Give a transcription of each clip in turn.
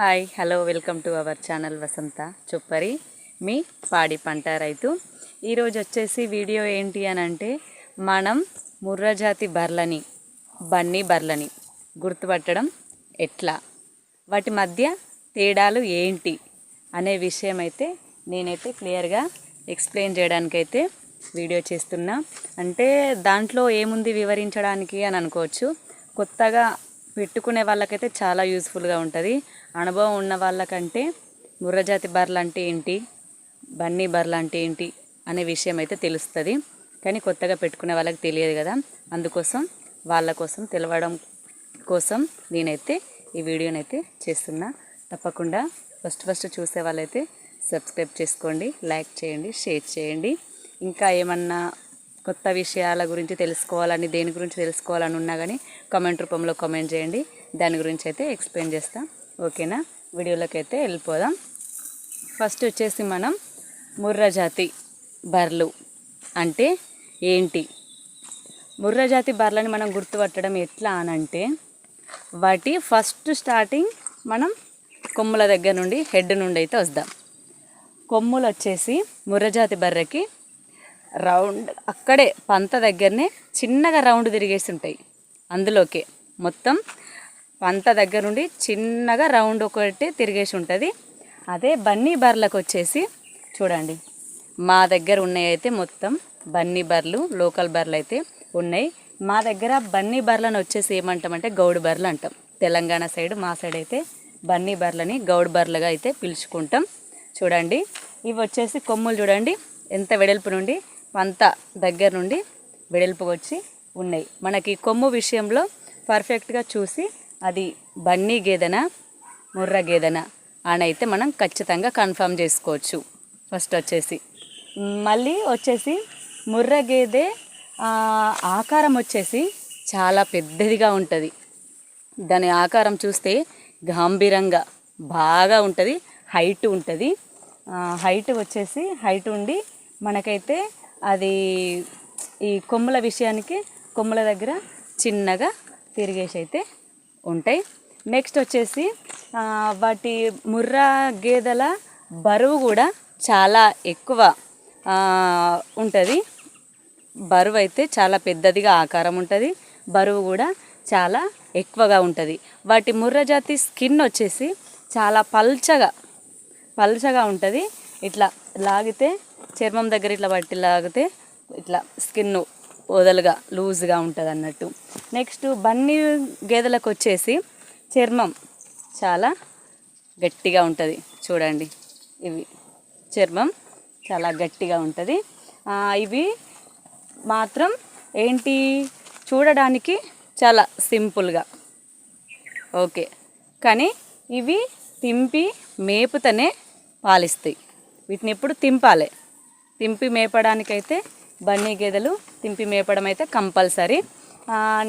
Hi hello welcome to our channel Vasantha Choppari మీ పాడి పంట రైతు. ఈరోజు వచ్చేసి వీడియో ఏంటి అని అంటే మనం ముర్రజాతి బర్లని బన్నీ బర్లని గుర్తుపట్టడం ఎట్లా? వాటి మధ్య తేడాలు ఏంటి అనే విషయం అయితే నేనైతే క్లియర్గా ఎక్స్ప్లెయిన్ చేయడానికైతే వీడియో చేస్తున్నా. అంటే దాంట్లో ఏముంది వివరించడానికి అని అనుకోవచ్చు. కొత్తగా పెట్టుకునే వాళ్ళకైతే చాలా యూస్ఫుల్గా ఉంటుంది. అనుభవం ఉన్న వాళ్ళకంటే ముర్రజాతి బర్రెలు అంటే ఏంటి? బన్నీ బర్రెలు అంటే ఏంటి? అనే విషయం అయితే తెలుస్తుంది. కానీ కొత్తగా పెట్టుకునే వాళ్ళకి తెలియదు కదా. అందుకోసం వాళ్ళ కోసం తెలవడం కోసం నేనైతే ఈ వీడియోనైతే చేస్తున్నా. తప్పకుండా ఫస్ట్ ఫస్ట్ చూసే వాళ్ళైతే సబ్స్క్రైబ్ చేసుకోండి లైక్ చేయండి షేర్ చేయండి. ఇంకా ఏమన్నా కొత్త విషయాల గురించి తెలుసుకోవాలని దేని గురించి తెలుసుకోవాలని ఉన్నా కానీ కామెంట్ రూపంలో కమెంట్ చేయండి. దాని గురించి అయితే ఎక్స్ప్లెయిన్ చేస్తాం. ఓకేనా? వీడియోలోకి అయితే వెళ్ళిపోదాం. ఫస్ట్ వచ్చేసి మనం ముర్రజాతి బర్లు అంటే ఏంటి? ముర్రజాతి బర్లని మనం గుర్తుపట్టడం ఎట్లా అనంటే వాటి ఫస్ట్ స్టార్టింగ్ మనం కొమ్ముల దగ్గర నుండి హెడ్ నుండి అయితే వద్దాం కొమ్ములు వచ్చేసి ముర్రజాతి బర్రెకి రౌండ్ అక్కడే పంత దగ్గరనే చిన్నగా రౌండ్ తిరిగేసి ఉంటాయి. అందులోకి మొత్తం పంత దగ్గర నుండి చిన్నగా రౌండ్ ఒకటి తిరిగేసి ఉంటుంది. అదే బన్నీ బర్లకు వచ్చేసి చూడండి. మా దగ్గర ఉన్నాయి అయితే మొత్తం బన్నీ బర్లు లోకల్ బర్లు అయితే ఉన్నాయి. మా దగ్గర బన్నీ బర్లను వచ్చేసి ఏమంటామంటే గౌడు బర్లు అంటాం. తెలంగాణ సైడ్ మా సైడ్ అయితే బన్నీ బర్లని గౌడు బర్లుగా అయితే పిలుచుకుంటాం. చూడండి. ఇవి వచ్చేసి కొమ్ములు చూడండి. ఎంత వెడల్పు నుండి పంత దగ్గర నుండి వెడల్పు వచ్చి ఉన్నాయి. మనకి కొమ్ము విషయంలో పర్ఫెక్ట్గా చూసి అది బన్నీ గేదెన ముర్ర గేదెన అని అయితే మనం ఖచ్చితంగా కన్ఫర్మ్ చేసుకోవచ్చు. ఫస్ట్ వచ్చేసి. మళ్ళీ వచ్చేసి ముర్ర గేదె ఆకారం వచ్చేసి చాలా పెద్దదిగా ఉంటుంది. దాని ఆకారం చూస్తే గంభీరంగా బాగా ఉంటుంది హైట్ ఉంటుంది. హైట్ వచ్చేసి హైట్ ఉండి మనకైతే అది ఈ కొమ్ముల విషయానికి కొమ్ముల దగ్గర చిన్నగా తిరిగేసి అయితే ఉంటాయి. నెక్స్ట్ వచ్చేసి వాటి ముర్రా గేదెల బరువు కూడా చాలా ఎక్కువ ఉంటుంది. బరువు అయితే చాలా పెద్దదిగా ఆకారం ఉంటుంది. బరువు కూడా చాలా ఎక్కువగా ఉంటుంది. వాటి ముర్రజాతి స్కిన్ వచ్చేసి చాలా పల్చగా పల్చగా ఉంటుంది. ఇట్లా లాగితే చర్మం దగ్గర ఇట్లా పట్టి లాగితే ఇట్లా స్కిన్ వదలుగా లూజ్గా ఉంటుంది అన్నట్టు నెక్స్ట్ బన్నీ గేదెలకు వచ్చేసి చర్మం చాలా గట్టిగా ఉంటుంది. చూడండి ఇవి చర్మం చాలా గట్టిగా ఉంటుంది. ఇవి మాత్రం ఏంటి? చూడడానికి చాలా సింపుల్గా. ఓకే. కానీ ఇవి తింపి మేపుతనే పాలిస్తాయి. వీటిని ఎప్పుడు తింపాలి. తింపి మేపడానికైతే బన్నీ గేదెలు తింపి మేపడం అయితే కంపల్సరీ.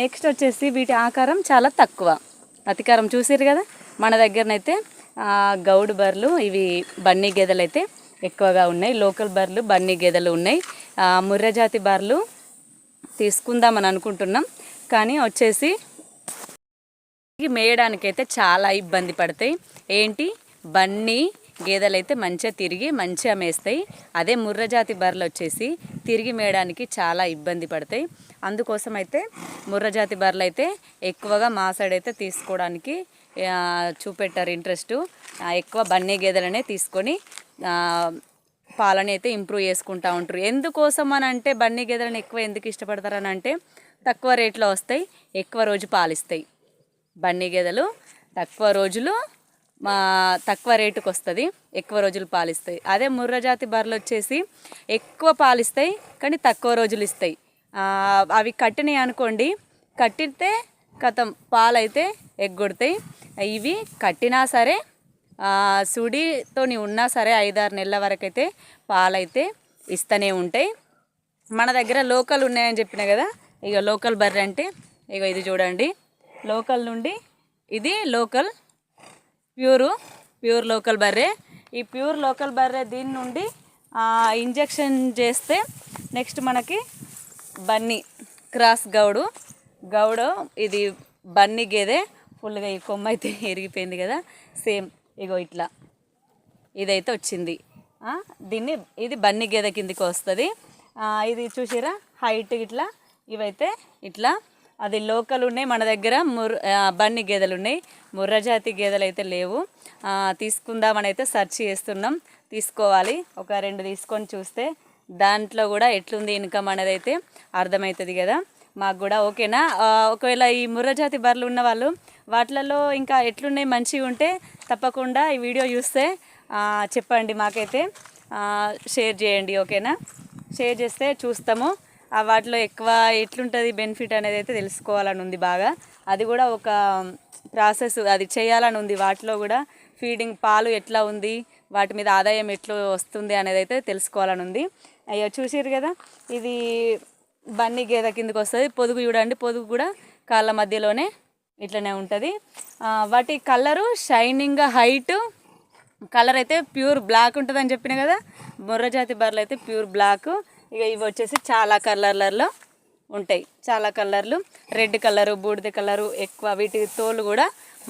నెక్స్ట్ వచ్చేసి వీటి ఆకారం చాలా తక్కువ. అతికారం చూసారు కదా? మన దగ్గరనైతే గౌడ్ గౌడు బర్రెలు ఇవి బన్నీ గేదెలు అయితే ఎక్కువగా ఉన్నాయి. లోకల్ బర్రెలు బన్నీ గేదెలు ఉన్నాయి. ముర్రజాతి బర్రెలు తీసుకుందామని అనుకుంటున్నాం. కానీ వచ్చేసి మేయడానికైతే చాలా ఇబ్బంది పడతాయి. ఏంటి? బన్నీ గేదెలు అయితే మంచిగా తిరిగి మంచిగా మేస్తాయి. అదే ముర్రజాతి బర్రెలు వచ్చేసి తిరిగి మేయడానికి చాలా ఇబ్బంది పడతాయి. అందుకోసం అయితే ముర్రజాతి బర్రెలు అయితే ఎక్కువగా మా సైడ్ అయితే తీసుకోవడానికి చూపెట్టారు ఇంట్రెస్ట్. ఎక్కువ బన్నీ గేదెలనే తీసుకొని పాలని అయితే ఇంప్రూవ్ చేసుకుంటూ ఉంటారు. ఎందుకోసం అని అంటే బన్నీ గేదెలను ఎక్కువ ఎందుకు ఇష్టపడతారని అంటే తక్కువ రేట్లో వస్తాయి ఎక్కువ రోజు పాలిస్తాయి. బన్నీ గేదెలు తక్కువ రోజులు మా తక్కువ రేటుకు వస్తుంది ఎక్కువ రోజులు పాలిస్తాయి. అదే ముర్రజాతి బర్రెలు వచ్చేసి ఎక్కువ పాలిస్తాయి కానీ తక్కువ రోజులు ఇస్తాయి అవి కట్టినాయి అనుకోండి కట్టితే కథం పాలైతే ఎగ్గొడతాయి. ఇవి కట్టినా సరే ఆ, సుడితోని ఉన్నా సరే ఐదారు నెలల వరకు అయితే పాలైతే ఇస్తూనే ఉంటాయి. మన దగ్గర లోకల్ ఉన్నాయని చెప్పిన కదా ఇక లోకల్ బర్రె అంటే ఇక ఇది చూడండి. లోకల్ నుండి ఇది లోకల్ ప్యూరు ప్యూర్ లోకల్ బర్రె. ఈ ప్యూర్ లోకల్ బర్రె దీని నుండి ఇంజెక్షన్ చేస్తే నెక్స్ట్ మనకి బన్నీ క్రాస్ గౌడు. గౌడు ఇది బన్నీ గేదె. ఫుల్గా ఈ కొమ్మ అయితే ఎరిగిపోయింది కదా. సేమ్ ఇగో ఇట్లా. ఇదైతే వచ్చింది. దీన్ని ఇది బన్నీ గేదె కిందికి వస్తుంది. ఇది చూసిరా? హైట్ ఇట్లా. ఇవైతే ఇట్లా. అది లోకల్ ఉన్నాయి మన దగ్గర ముర్ బన్ని గేదెలు ఉన్నాయి ముర్రజాతి గేదెలు అయితే లేవు. తీసుకుందామని అయితే సెర్చ్ చేస్తున్నాం. తీసుకోవాలి. ఒక రెండు తీసుకొని చూస్తే దాంట్లో కూడా ఎట్లుంది ఇన్కమ్ అనేది అయితే అర్థమవుతుంది కదా. మాకు కూడా ఓకేనా? ఒకవేళ ఈ ముర్రజాతి బర్రెలు ఉన్న వాళ్ళు వాటిలలో ఇంకా ఎట్లున్నాయి మంచిగా ఉంటే తప్పకుండా ఈ వీడియో చూస్తే చెప్పండి మాకైతే. షేర్ చేయండి ఓకేనా? షేర్ చేస్తే చూస్తాము. వాటిలో ఎక్కువ ఎట్లుంటుంది బెనిఫిట్ అనేది అయితే తెలుసుకోవాలని ఉంది బాగా. అది కూడా ఒక ప్రాసెస్ అది చేయాలని ఉంది. వాటిలో కూడా ఫీడింగ్ పాలు ఎట్లా ఉంది వాటి మీద ఆదాయం ఎట్లా వస్తుంది అనేది అయితే తెలుసుకోవాలని ఉంది. అయ్యో చూసారు కదా? ఇది బన్నీ గేదె కిందకి వస్తుంది. పొదుగు చూడండి పొదుగు కూడా కాళ్ళ మధ్యలోనే ఇట్లనే ఉంటుంది. వాటి కలరు షైనింగ్ హైట్ కలర్ అయితే ప్యూర్ బ్లాక్ ఉంటుందని చెప్పిన కదా? బుర్రజాతి బర్రెలు అయితే ప్యూర్ బ్లాక్. ఇక ఇవి వచ్చేసి చాలా కలర్లలో ఉంటాయి. చాలా కలర్లు. రెడ్ కలరు బూడిద కలరు ఎక్కువ వీటి తోలు కూడా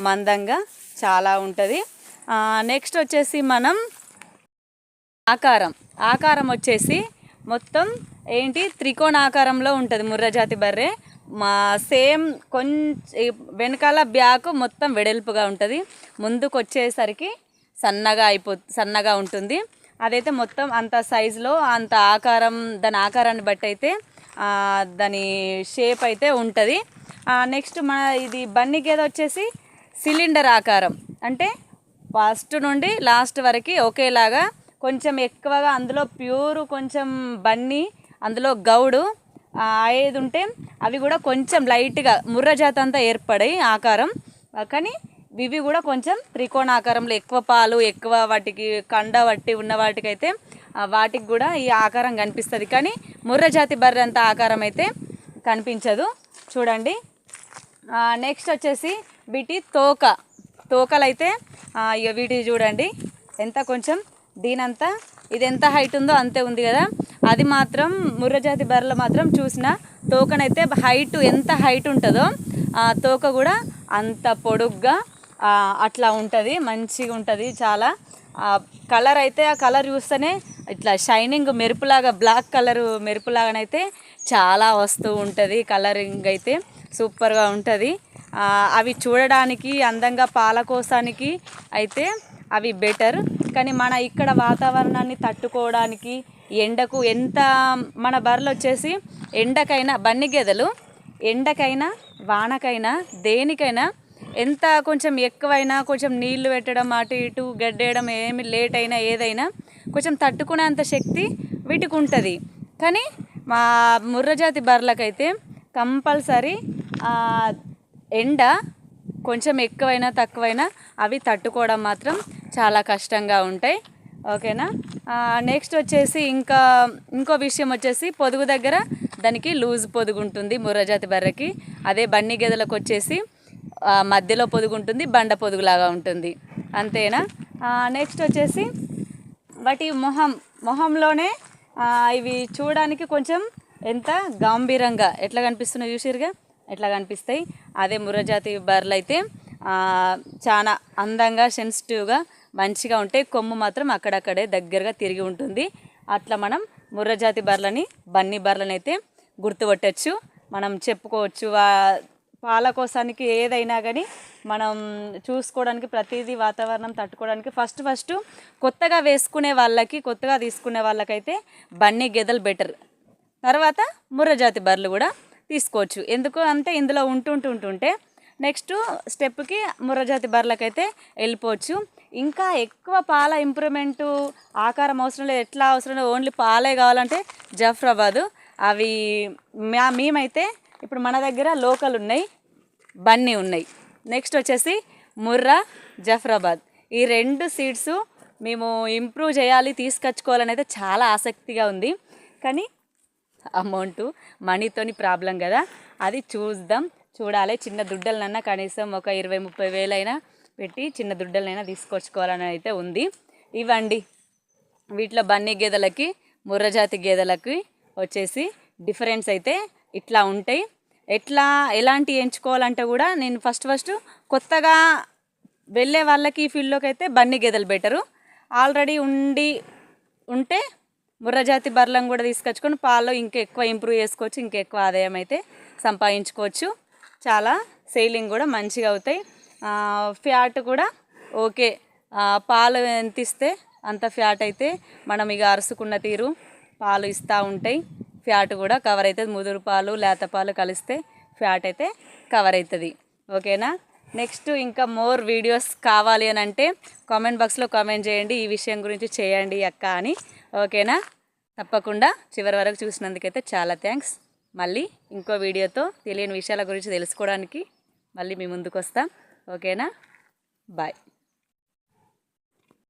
మందంగా చాలా ఉంటుంది. నెక్స్ట్ వచ్చేసి మనం ఆకారం. ఆకారం వచ్చేసి మొత్తం ఏంటి? త్రికోణ ఆకారంలో ఉంటుంది ముర్రజాతి బర్రె. మా సేమ్ కొంచెం వెనకాల బ్యాక్ మొత్తం వెడల్పుగా ఉంటుంది. ముందుకు వచ్చేసరికి సన్నగా అయిపో సన్నగా ఉంటుంది. అదైతే మొత్తం అంత సైజులో అంత ఆకారం దాని ఆకారాన్ని బట్టి అయితే దాని షేప్ అయితే ఉంటుంది. నెక్స్ట్ మన ఇది బన్నీ గేద వచ్చేసి? సిలిండర్ ఆకారం. అంటే ఫస్ట్ నుండి లాస్ట్ వరకు ఒకేలాగా కొంచెం ఎక్కువగా అందులో ప్యూర్ కొంచెం బన్నీ అందులో గౌడు ఏది ఉంటే అవి కూడా కొంచెం లైట్గా ముర్రజాత అంతా ఏర్పడాయి ఆకారం. కానీ ఇవి కూడా కొంచెం త్రికోణాకారంలో ఎక్కువ పాలు ఎక్కువ వాటికి కండ వట్టి ఉన్న వాటికైతే వాటికి కూడా ఈ ఆకారం కనిపిస్తుంది. కానీ ముర్ర జాతి బర్రె అంత ఆకారం అయితే కనిపించదు. చూడండి. నెక్స్ట్ వచ్చేసి వీటి తోక. తోకలైతే ఇక వీటి చూడండి. ఎంత కొంచెం దీనంతా ఇది ఎంత హైట్ ఉందో అంతే ఉంది కదా. అది మాత్రం ముర్రజాతి బర్రెలు మాత్రం చూసిన తోకనైతే హైట్ ఎంత హైట్ ఉంటుందో ఆ తోక కూడా అంత పొడుగ్గా అట్లా ఉంటుంది మంచిగా ఉంటుంది చాలా. కలర్ అయితే ఆ కలర్ చూస్తేనే ఇట్లా షైనింగ్ మెరుపులాగా బ్లాక్ కలర్ మెరుపులాగానైతే చాలా వస్తూ ఉంటుంది కలరింగ్ అయితే. సూపర్గా ఉంటుంది. అవి చూడడానికి అందంగా పాల కోసానికి అయితే అవి బెటర్. కానీ మన ఇక్కడ వాతావరణాన్ని తట్టుకోవడానికి ఎండకు ఎంత మన బర్రెలు వచ్చేసి ఎండకైనా బన్ని గెదలు ఎండకైనా వానకైనా దేనికైనా ఎంత కొంచెం ఎక్కువైనా కొంచెం నీళ్ళు పెట్టడం అటు ఇటు గడ్డేయడం ఏమి లేట్ అయినా ఏదైనా కొంచెం తట్టుకునేంత శక్తి వీటికి ఉంటుంది కానీ మా ముర్రజాతి బర్రెలకైతే కంపల్సరీ ఎండ కొంచెం ఎక్కువైనా తక్కువైనా అవి తట్టుకోవడం మాత్రం చాలా కష్టంగా ఉంటాయి. ఓకేనా? నెక్స్ట్ వచ్చేసి ఇంకా ఇంకో విషయం వచ్చేసి పొదుగు దగ్గర దానికి లూజ్ పొదుగు ఉంటుంది ముర్రజాతి బర్రెకి. అదే బన్నీ గెదలకు వచ్చేసి మధ్యలో పొదుగు ఉంటుంది బండ పొదుగులాగా ఉంటుంది. అంతేనా? నెక్స్ట్ వచ్చేసి వాటి మొహం. మొహంలోనే ఇవి చూడడానికి కొంచెం ఎంత గంభీరంగా ఎట్లా కనిపిస్తున్నాయి చూసిరుగా ఎట్లా కనిపిస్తాయి? అదే ముర్రజాతి బర్రెలు అయితే చాలా అందంగా సెన్సిటివ్గా మంచిగా ఉంటాయి కొమ్ము మాత్రం అక్కడక్కడే దగ్గరగా తిరిగి ఉంటుంది. అట్లా మనం ముర్రజాతి బర్రెలని బన్నీ బర్రెలని అయితే గుర్తుపట్టచ్చు. మనం చెప్పుకోవచ్చు పాల కోసానికి ఏదైనా కానీ మనం చూసుకోవడానికి ప్రతిదీ వాతావరణం తట్టుకోవడానికి ఫస్ట్ ఫస్ట్ కొత్తగా వేసుకునే వాళ్ళకి కొత్తగా తీసుకునే వాళ్ళకైతే బన్నీ గెదలు బెటర్ తర్వాత ముర్రజాతి బర్రెలు కూడా తీసుకోవచ్చు. ఎందుకు అంటే ఇందులో ఉంటుంటూ ఉంటుంటే నెక్స్ట్ స్టెప్కి ముర్రజాతి బర్రెలకైతే వెళ్ళిపోవచ్చు. ఇంకా ఎక్కువ పాల ఇంప్రూవ్మెంట్ ఆకారం అవసరం లేదు. ఎట్లా అవసరం లేదు. ఓన్లీ పాలే కావాలంటే జఫ్రాబాదు. అవి మా మేమైతే ఇప్పుడు మన దగ్గర లోకల్ ఉన్నాయి బన్నీ ఉన్నాయి. నెక్స్ట్ వచ్చేసి ముర్రా జఫ్రాబాద్. ఈ రెండు సీడ్స్ మేము ఇంప్రూవ్ చేయాలి తీసుకొచ్చుకోవాలని అయితే చాలా ఆసక్తిగా ఉంది. కానీ అమౌంట్ మనీతోని ప్రాబ్లం కదా. అది చూద్దాం. చూడాలి. చిన్న దుడ్డలనన్నా కనీసం ఒక ఇరవై ముప్పై వేలైనా పెట్టి చిన్న దుడ్డలనైనా తీసుకొచ్చుకోవాలని అయితే ఉంది. ఇవ్వండి. వీటిలో బన్నీ గేదెలకి ముర్రజాతి గేదెలకి వచ్చేసి డిఫరెన్స్ అయితే ఇట్లా ఉంటాయి. ఎట్లా ఎలాంటి ఎంచుకోవాలంటే కూడా నేను ఫస్ట్ ఫస్ట్ కొత్తగా వెళ్ళే వాళ్ళకి ఈ ఫీల్డ్లోకి అయితే బన్నీ గేదెలు బెటరు ఆల్రెడీ ఉండి ఉంటే ముర్రజాతి బర్రెలను కూడా తీసుకొచ్చుకొని పాలు ఇంకా ఎక్కువ ఇంప్రూవ్ చేసుకోవచ్చు ఇంకా ఎక్కువ ఆదాయం అయితే సంపాదించుకోవచ్చు. చాలా సేలింగ్ కూడా మంచిగా అవుతాయి. ఫ్యాట్ కూడా ఓకే. పాలు ఎంత ఇస్తే అంత ఫ్యాట్ అయితే మనం ఇక అరుసుకున్న తీరు పాలు ఇస్తూ ఉంటాయి. ఫ్యాట్ కూడా కవర్ అవుతుంది. ముదురు పాలు లేత పాలు కలిస్తే ఫ్యాట్ అయితే కవర్ అవుతుంది. ఓకేనా? నెక్స్ట్ ఇంకా మోర్ వీడియోస్ కావాలి అని అంటే కామెంట్ బాక్స్లో కామెంట్ చేయండి. ఈ విషయం గురించి చేయండి అక్క అని. ఓకేనా? తప్పకుండా చివరి వరకు చూసినందుకైతే చాలా థ్యాంక్స్. మళ్ళీ ఇంకో వీడియోతో తెలియని విషయాల గురించి తెలుసుకోవడానికి మళ్ళీ మీ ముందుకు వస్తాం ఓకేనా? బాయ్.